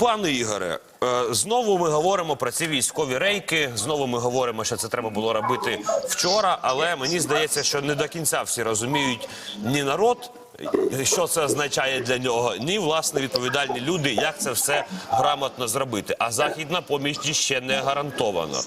Пане Ігоре, е, знову ми говоримо про ці військові рейки. Знову ми говоримо, що це треба було робити вчора. Але мені здається, що не до кінця всі розуміють ні народ, що це означає для нього, ні власне відповідальні люди, як це все грамотно зробити. А західна поміч ще не гарантована.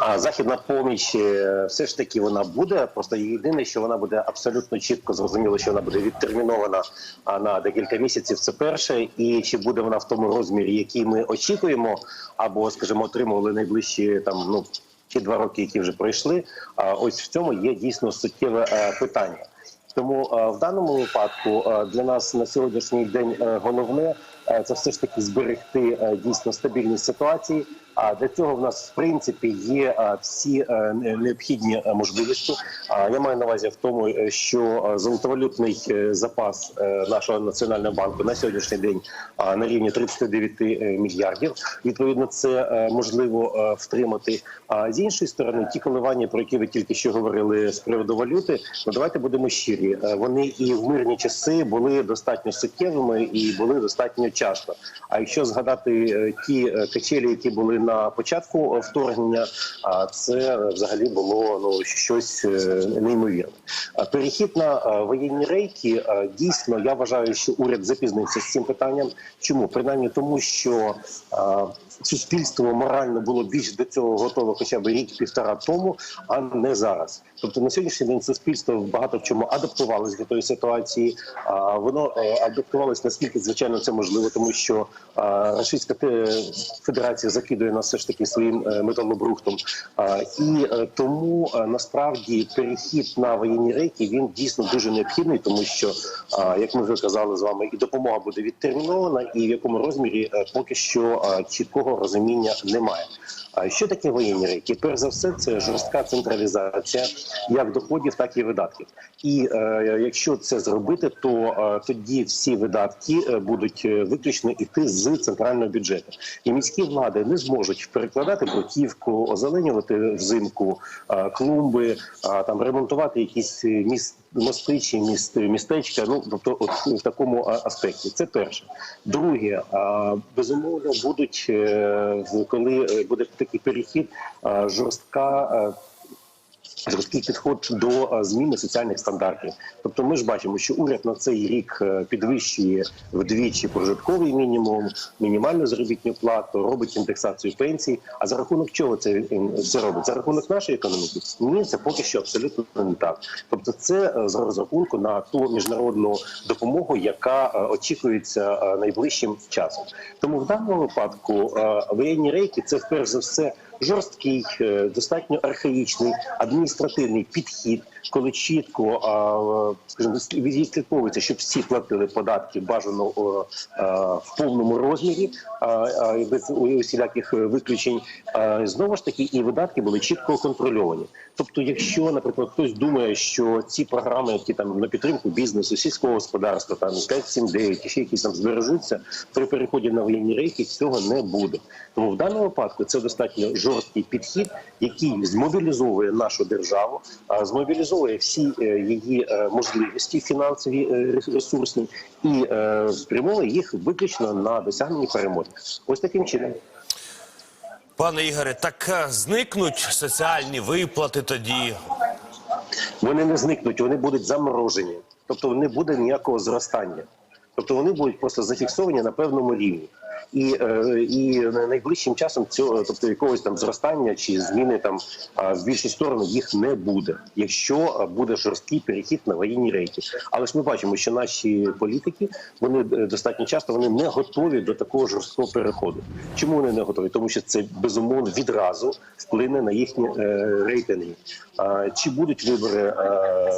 А західна поміч е, все ж таки вона буде. Просто єдине, що вона буде абсолютно чітко зрозуміло, що вона буде відтермінована на декілька місяців. Це перше, і чи буде вона в тому розмірі, який ми очікуємо, або скажімо, отримували найближчі там ну ті два роки, які вже пройшли. А ось в цьому є дійсно суттєве е, питання. Тому е, в даному випадку для нас на сьогоднішній день головне це все ж таки зберегти дійсно стабільність ситуації. А для цього в нас в принципі є всі е, необхідні е, можливості. Я маю на увазі в тому, е, що золотовалютний запас нашого національного банку на сьогоднішній день на рівні 39 е, мільярдів. Відповідно, це можливо втримати. А з іншої сторони, ті коливання, про які ви тільки що говорили з приводу валюти, ну давайте будемо щирі. Вони і в мирні часи були достатньо суттєвими і були достатньо часто. А якщо згадати ті качелі, які були на початку е, вторгнення, а це взагалі було ну щось е, неймовірне. Перехід на е, воєнні рейки е, дійсно я вважаю, що уряд запізнився з цим питанням. Чому принаймні тому, що суспільство морально було більш до цього готове, хоча б рік-півтора тому, а не зараз. Тобто на сьогоднішній день суспільство багато в чому адаптувалось до тої ситуації. А воно адаптувалось наскільки звичайно це можливо, тому що Російська Федерація закидує нас все ж таки своїм е, металобрухтом. І е, тому е, насправді перехід на воєнні рейки він дійсно дуже необхідний, тому що, як ми вже казали з вами, і допомога буде відтермінована, і в якому розмірі поки що чіткого розуміння немає. А що таке воєнні рейки? Перш за все, це жорстка централізація як доходів, так і видатків. І е, якщо це зробити, то е, тоді всі видатки будуть виключно іти з центрального бюджету. І міські влади не зможуть перекладати бруківку, озеленювати взимку клумби, там ремонтувати якісь е, міст. Мости чи міст містечка, ну тобто, от в такому аспекті, це перше. Друге, безумовно, будуть е, коли е, буде такий перехід, жорстка. Жорсткий підход до зміни соціальних стандартів. Тобто, ми ж бачимо, що уряд на цей рік е, підвищує вдвічі прожитковий мінімум, мінімальну заробітну плату, робить індексацію пенсій. А за рахунок чого це це робить? За рахунок нашої економіки? Ні, це поки що абсолютно не так. Тобто, це е, з розрахунку на ту міжнародну допомогу, яка е, очікується найближчим часом. Тому в даному випадку воєнні рейки це вперше за все жорсткий, достатньо архаїчний адміністративний підхід, коли чітко а, скажімо, відслідковується, щоб всі платили податки бажано в повному розмірі, без усіляких виключень. Знову ж таки, і видатки були чітко контрольовані. Тобто, якщо, наприклад, хтось думає, що ці програми, які там на підтримку бізнесу, сільського господарства, там 5-7-9 і ще якісь там збережуться, при переході на воєнні рейки цього не буде. Тому в даному випадку це достатньо жорсткий підхід, який змобілізовує нашу державу, а, змобілізовує всі е, її е, можливості фінансові е, ресурсні і спрямовує їх виключно на досягнення перемоги. Ось таким чином. Пане Ігоре, так зникнуть соціальні виплати тоді. Вони не зникнуть, вони будуть заморожені. Тобто не буде ніякого зростання. Тобто вони будуть просто зафіксовані на певному рівні. І, е, і найближчим часом цього, тобто якогось там зростання чи зміни там в більшу сторону їх не буде, якщо буде жорсткий перехід на воєнні рейки. Але ж ми бачимо, що наші політики вони е, достатньо часто вони не готові до такого жорсткого переходу. Чому вони не готові? Тому що це безумовно відразу вплине на їхні е, рейтинги. Чи будуть вибори е,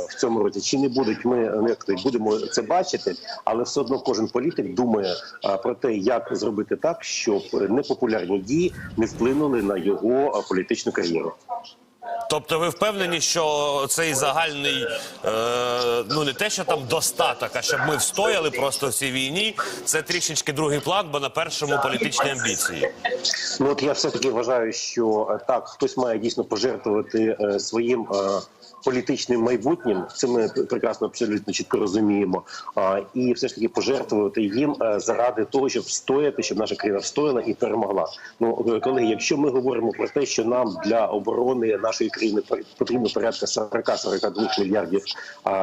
в цьому році, чи не будуть, ми ну, як будемо це бачити, але все одно кожен політик думає про те, як зробити так, щоб непопулярні дії не вплинули на його політичну кар'єру. Тобто ви впевнені, що цей загальний, е, ну не те, що там достаток, а щоб ми встояли просто в цій війні, це трішечки другий план, бо на першому політичні амбіції. Ну от я все таки вважаю, що е, так хтось має дійсно пожертвувати е, своїм. е, політичним майбутнім. Це ми прекрасно абсолютно чітко розуміємо. І все ж таки пожертвувати їм е, заради того, щоб встояти, щоб наша країна встояла і перемогла. Ну е, колеги, якщо ми говоримо про те, що нам для оборони нашої країни потрібно порядка 40-42 мільярдів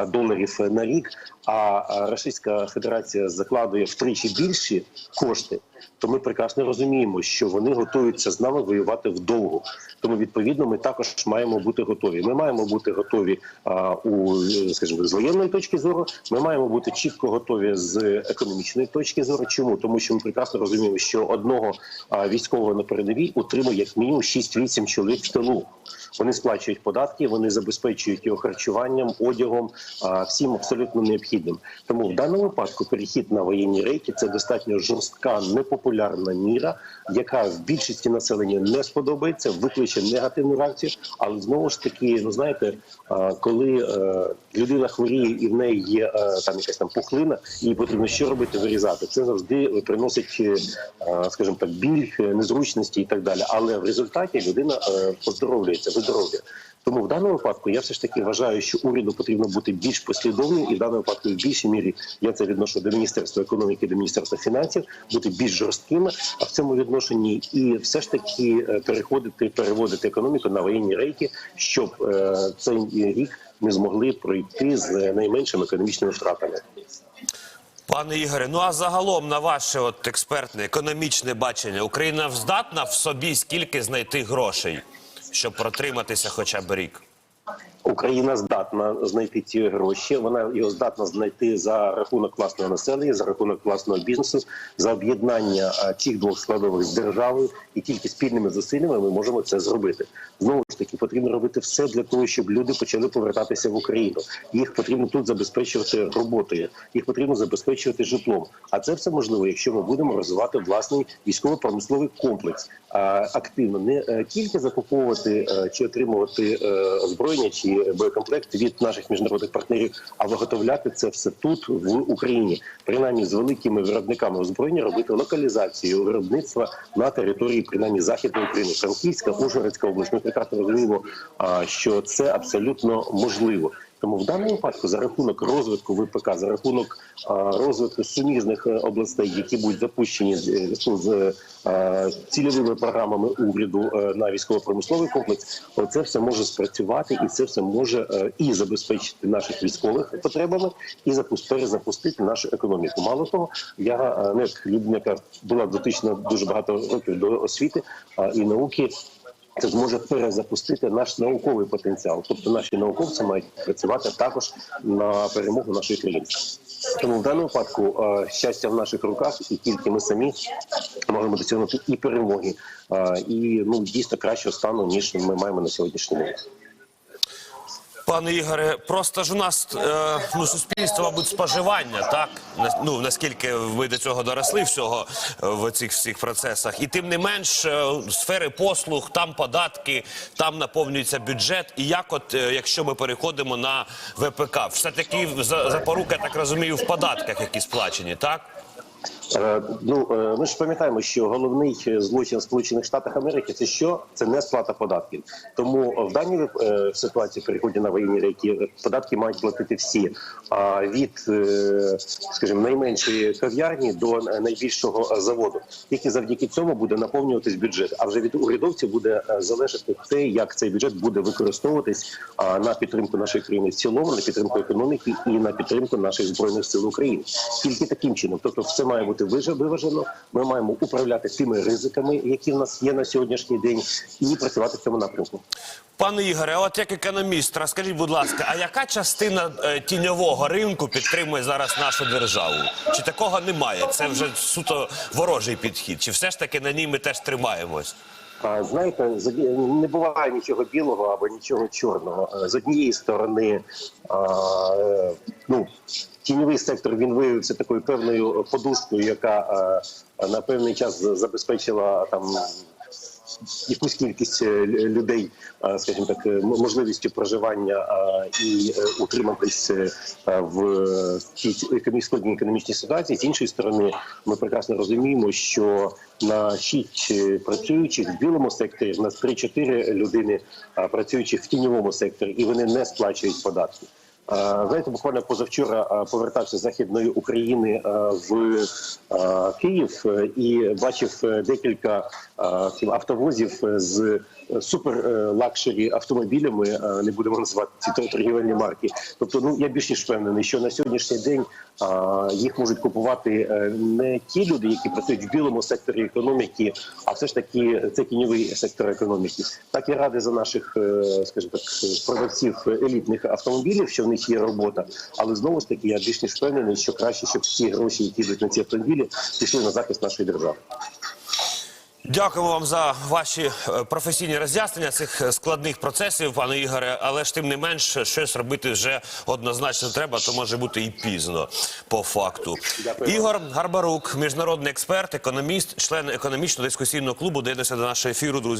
доларів на рік, а Російська Федерація закладує втричі більші кошти. То ми прекрасно розуміємо, що вони готуються з нами воювати вдовго. Тому відповідно ми також маємо бути готові. Ми маємо бути готові а, у скажімо, з воєнної точки зору. Ми маємо бути чітко готові з економічної точки зору. Чому тому, що ми прекрасно розуміємо, що одного а, військового на передовій утримує як мінімум 6-8 чоловік в тилу. Вони сплачують податки, вони забезпечують його харчуванням, одягом, всім абсолютно необхідним. Тому в даному випадку перехід на воєнні рейки це достатньо жорстка, непопулярна міра, яка в більшості населення не сподобається, викличе негативну реакцію. Але знову ж таки, ну знаєте, коли е, людина хворіє і в неї є е, там якась там пухлина, їй потрібно що робити, вирізати. Це завжди приносить, е, скажімо так, біль, незручності і так далі. Але в результаті людина е, виздоровлює. Тому в даному випадку я все ж таки вважаю, що уряду потрібно бути більш послідовним, і в даному випадку в більшій мірі я це відношу до міністерства економіки, до міністерства фінансів, бути більш жорсткими а в цьому відношенні, і все ж таки е, переходити, переводити економіку на воєнні рейки, щоб е, цей рік ми змогли пройти з найменшими економічними втратами. Пане Ігоре, ну а загалом на ваше от експертне економічне бачення, Україна здатна в собі скільки знайти грошей, щоб протриматися хоча б рік? Україна здатна знайти ці гроші. Вона його здатна знайти за рахунок власного населення, за рахунок власного бізнесу, за об'єднання цих двох складових з державою, і тільки спільними зусиллями ми можемо це зробити. Знову ж таки, потрібно робити все для того, щоб люди почали повертатися в Україну. Їх потрібно тут забезпечувати роботою, їх потрібно забезпечувати житлом. А це все можливо, якщо ми будемо розвивати власний військово-промисловий комплекс активно, не е, тільки закуповувати е, чи отримувати е, озброєння чи боєкомплект від наших міжнародних партнерів, а виготовляти це все тут в Україні, принаймні з великими виробниками озброєння робити локалізацію виробництва на території принаймні західної України, Франківська, Ужгородська область. Ми прекрасно розуміємо, що це абсолютно можливо. Тому в даному випадку за рахунок розвитку ВПК, за рахунок розвитку суміжних е, областей, які будуть запущені з- е, е, цільовими програмами уряду на військово-промисловий комплекс, це все може спрацювати, і це все може і забезпечити наших військових потребами, і запус- перезапустити нашу економіку. Мало того, я е, ну, людина, яка була дотична дуже багато років до освіти і науки. Це зможе перезапустити наш науковий потенціал. Тобто наші науковці мають працювати також на перемогу нашої країни. Тому в даному випадку е, щастя в наших руках, і тільки ми самі можемо досягнути і перемоги, е, і ну дійсно кращого стану ніж ми маємо на сьогоднішній день. Пане Ігоре, просто ж у нас е, ну, суспільство, мабуть, споживання, так? Ну, наскільки ви до цього доросли всього е, в цих всіх процесах. І тим не менш, е, сфери послуг, там податки, там наповнюється бюджет. І як от, е, якщо ми переходимо на ВПК, все-таки за- запорука, я так розумію, в податках, які сплачені, так? Е, Ну е, ми ж пам'ятаємо, що головний е, злочин Сполучених Штатах Америки це що? Це не сплата податків. Тому в даній ситуації переході на воєнні рейки податки мають платити всі. А від, скажімо, найменшої кав'ярні до найбільшого заводу. Тільки завдяки цьому буде наповнюватись бюджет. А вже від урядовців буде залежати те, як цей бюджет буде використовуватись на підтримку нашої країни в цілому, на підтримку економіки і на підтримку наших збройних сил України. Тільки таким чином, тобто, все має бути вижа- виважено. Ми маємо управляти тими ризиками, які в нас є на сьогоднішній день, і працювати в цьому напрямку. Пане Ігоре, от як економіст, розкажіть, будь ласка, а яка частина е, тіньового ринку підтримує зараз нашу державу? Чи такого немає? Це вже суто ворожий підхід? Чи все ж таки на ній ми теж тримаємось? Знаєте, не буває нічого білого або нічого чорного. Е, З однієї сторони, е, ну тіньовий сектор він виявився такою певною подушкою, яка е, на певний час забезпечила там якусь кількість е, людей, е, скажімо так, е, можливістю проживання і утриматись в цій складній економічній ситуації. З іншої сторони, ми прекрасно розуміємо, що на шість працюючих в білому секторі в нас 3-4 людини працюючих в тіньовому секторі, і вони не сплачують податки. Е, Знаєте, буквально позавчора е, повертався з західної України е, в Київ і бачив декілька автовозів з супер е, лакшері автомобілями. Не будемо називати ці торгівельні марки. Тобто, ну я більш ніж впевнений, що на сьогоднішній день їх можуть купувати не ті люди, які працюють в білому секторі економіки, а все ж таки це тіньовий сектор економіки. Так я радий за наших, скажімо так, продавців елітних автомобілів, що в них є робота. Але знову ж таки, я більш ніж впевнений, що краще, щоб ці гроші, які йдуть на ці автомобілі, пішли на захист нашої держави. Дякуємо вам за ваші е, професійні роз'яснення цих е, складних процесів, пане Ігоре. Але ж тим не менш, щось робити вже однозначно треба, то може бути і пізно по факту. Дякую. Ігор Гарбарук, міжнародний експерт, економіст, член економічно-дискусійного клубу, доєднався до нашого ефіру. Друзі.